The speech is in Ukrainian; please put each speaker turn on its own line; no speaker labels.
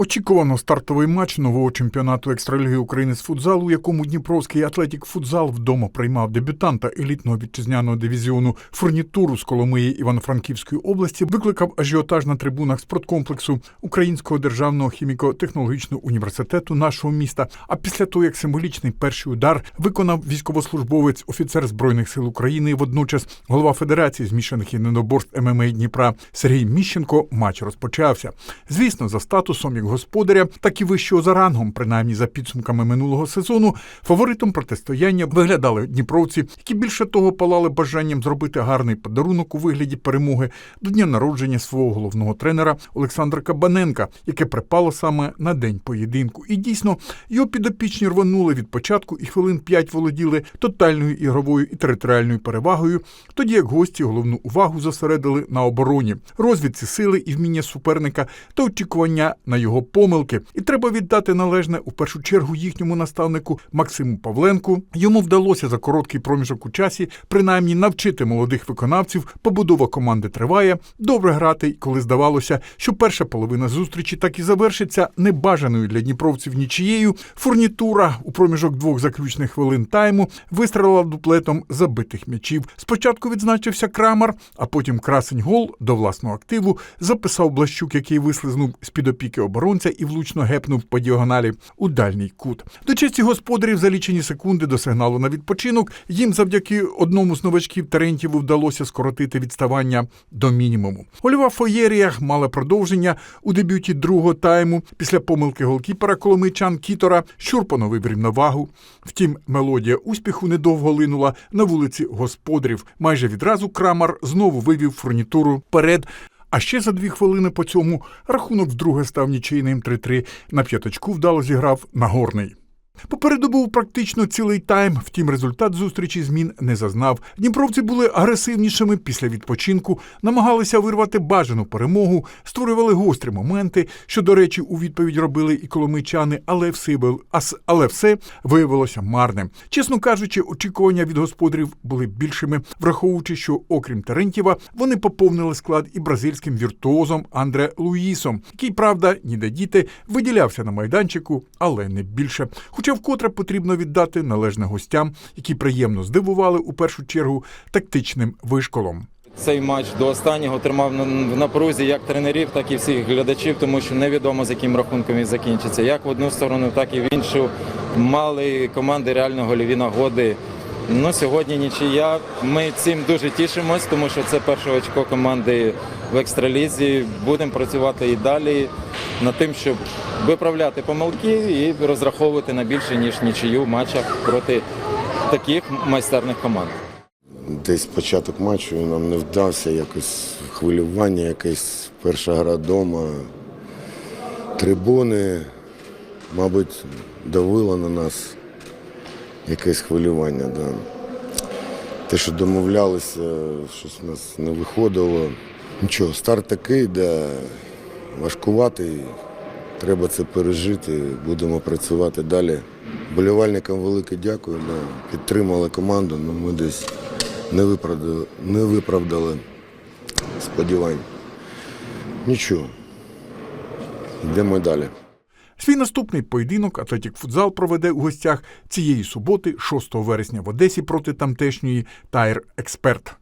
Очікувано стартовий матч нового чемпіонату екстраліги України з футзалу, у якому Дніпровський Атлетік Футзал вдома приймав дебютанта елітного вітчизняного дивізіону фурнітуру з Коломиї Івано-Франківської області, викликав ажіотаж на трибунах спорткомплексу Українського державного хіміко-технологічного університету нашого міста. А після того, як символічний перший удар виконав військовослужбовець, офіцер збройних сил України, водночас голова Федерації змішаних єдиноборств ММА Дніпра Сергій Міщенко, матч розпочався. Звісно, за статусом як господаря, так і вищого за рангом, принаймні за підсумками минулого сезону, фаворитом протистояння виглядали дніпровці, які більше того палали бажанням зробити гарний подарунок у вигляді перемоги до дня народження свого головного тренера Олександра Кабаненка, яке припало саме на день поєдинку. І дійсно його підопічні рванули від початку і хвилин п'ять володіли тотальною ігровою і територіальною перевагою, тоді як гості головну увагу зосередили на обороні, розвідці сили і вміння суперника та очікування на його помилки. І треба віддати належне у першу чергу їхньому наставнику Максиму Павленку. Йому вдалося за короткий проміжок у часі принаймні навчити молодих виконавців. Побудова команди триває, добре грати, коли здавалося, що перша половина зустрічі так і завершиться небажаною для дніпровців нічією. Фурнітура у проміжок двох заключних хвилин тайму вистрелила дуплетом забитих м'ячів. Спочатку відзначився Крамар, а потім красень гол до власного активу записав Блащук, який вислизнув з під опіки оборонця і влучно гепнув по діагоналі у дальній кут. До честі господарів за лічені секунди до сигналу на відпочинок їм завдяки одному з новачків Терентьєву вдалося скоротити відставання до мінімуму. Гольова фоєрія мала продовження у дебюті другого тайму після помилки голкіпера коломийчан Кітора. Щур поновив рівновагу. Втім, мелодія успіху недовго линула на вулиці господарів. Майже відразу Крамар знову вивів фурнітуру вперед. А ще за дві хвилини по цьому рахунок вдруге став нічийним 3-3. На п'яточку вдало зіграв Нагорний. Попереду був практично цілий тайм, втім результат зустрічі змін не зазнав. Дніпровці були агресивнішими після відпочинку, намагалися вирвати бажану перемогу, створювали гострі моменти, що, до речі, у відповідь робили і коломийчани, але все, але все виявилося марним. Чесно кажучи, очікування від господарів були більшими, враховуючи, що окрім Терентьєва, вони поповнили склад і бразильським віртуозом Андре Луїсом, який, правда, ніде діти виділявся на майданчику, але не більше. Хоча вкотре потрібно віддати належне гостям, які приємно здивували у першу чергу тактичним вишколом.
Цей матч до останнього тримав на- напрузі як тренерів, так і всіх глядачів, тому що невідомо з яким рахунком він закінчиться. Як в одну сторону, так і в іншу. Мали команди реально гольові нагоди. Ну, сьогодні нічия. Ми цим дуже тішимось, тому що це перше очко команди в екстралізі. Будемо працювати і далі над тим, щоб виправляти помилки і розраховувати на більше, ніж нічию в матчах проти таких майстерних команд.
Десь початок матчу нам не вдався, якось хвилювання, якась перша гра вдома, трибуни, мабуть, давило на нас якесь хвилювання. Да. Те, що домовлялися, щось у нас не виходило. Нічого, старт такий, де важкуватий, треба це пережити, будемо працювати далі. Болівальникам велике дякую, да. підтримали команду, але ми десь не виправдали, не виправдали сподівань. Нічого. Йдемо далі.
Свій наступний поєдинок Атлетік Футзал проведе у гостях цієї суботи, 6 вересня в Одесі проти тамтешньої Тайр Експерт.